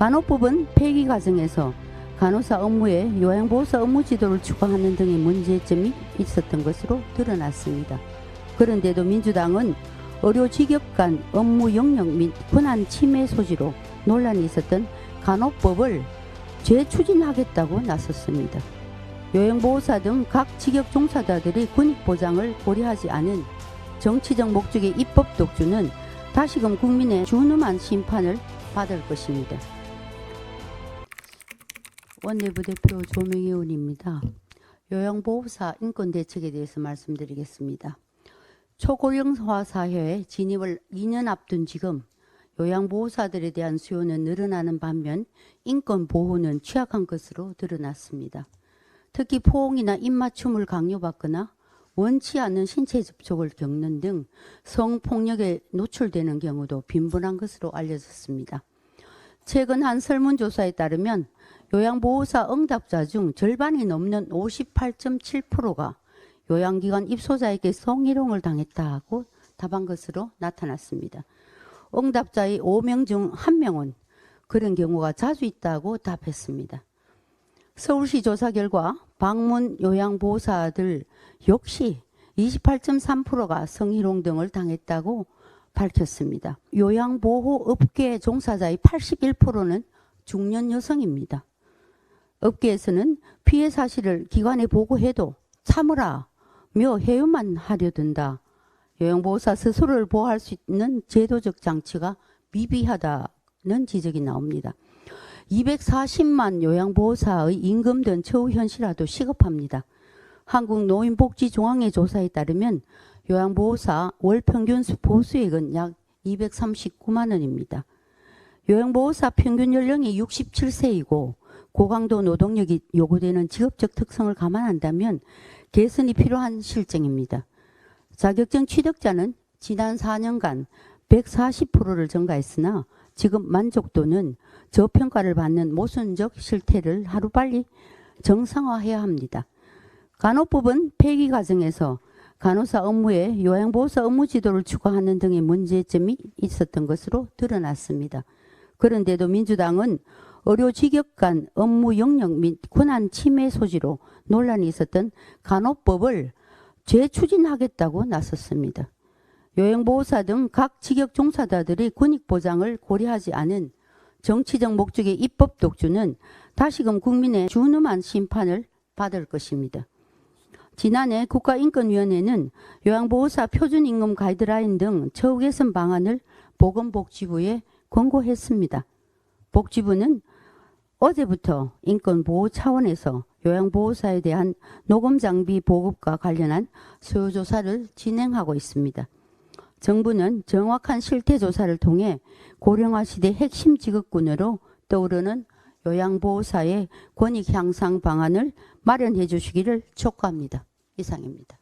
간호법은 폐기 과정에서 간호사 업무에 요양보호사 업무 지도를 추가하는 등의 문제점이 있었던 것으로 드러났습니다. 그런데도 민주당은 의료 직업 간 업무 영역 및 권한 침해 소지로 논란이 있었던 간호법을 재추진하겠다고 나섰습니다. 요양보호사 등 각 직역 종사자들의 권익 보장을 고려하지 않은 정치적 목적의 입법 독주는 다시금 국민의 준엄한 심판을 받을 것입니다. 원내부 대표 조명희 의원입니다. 요양보호사 인권대책에 대해서 말씀드리겠습니다. 초고령화 사회에 진입을 2년 앞둔 지금 요양보호사들에 대한 수요는 늘어나는 반면 인권 보호는 취약한 것으로 드러났습니다. 특히 포옹이나 입맞춤을 강요받거나 원치 않는 신체 접촉을 겪는 등 성폭력에 노출되는 경우도 빈번한 것으로 알려졌습니다. 최근 한 설문조사에 따르면 요양보호사 응답자 중 절반이 넘는 58.7%가 요양기관 입소자에게 성희롱을 당했다고 답한 것으로 나타났습니다. 응답자의 5명 중 1명은 그런 경우가 자주 있다고 답했습니다. 서울시 조사 결과 방문 요양보호사들 역시 28.3%가 성희롱 등을 당했다고 밝혔습니다. 요양보호업계 종사자의 81%는 중년 여성입니다. 업계에서는 피해 사실을 기관에 보고해도 참으라 며 해유만 하려 든다. 요양보호사 스스로를 보호할 수 있는 제도적 장치가 미비하다는 지적이 나옵니다. 240만 요양보호사의 임금 등 처우 현실화도 시급합니다. 한국노인복지중앙회 조사에 따르면 요양보호사 월 평균 보수액은 약 239만 원입니다. 요양보호사 평균 연령이 67세이고 고강도 노동력이 요구되는 직업적 특성을 감안한다면 개선이 필요한 실정입니다. 자격증 취득자는 지난 4년간 140%를 증가했으나 지금 만족도는 저평가를 받는 모순적 실태를 하루빨리 정상화해야 합니다. 간호법은 폐기 과정에서 간호사 업무에 요양보호사 업무 지도를 추가하는 등의 문제점이 있었던 것으로 드러났습니다. 그런데도 민주당은 의료 직역 간 업무 영역 및 권한 침해 소지로 논란이 있었던 간호법을 재추진하겠다고 나섰습니다. 요양보호사 등 각 직역 종사자들의 권익 보장을 고려하지 않은 정치적 목적의 입법 독주는 다시금 국민의 준엄한 심판을 받을 것입니다. 지난해 국가인권위원회는 요양보호사 표준임금 가이드라인 등 처우 개선 방안을 보건복지부에 권고했습니다. 복지부는 어제부터 인권보호 차원에서 요양보호사에 대한 녹음장비 보급과 관련한 수요조사를 진행하고 있습니다. 정부는 정확한 실태조사를 통해 고령화 시대 핵심 직업군으로 떠오르는 요양보호사의 권익 향상 방안을 마련해 주시기를 촉구합니다. 이상입니다.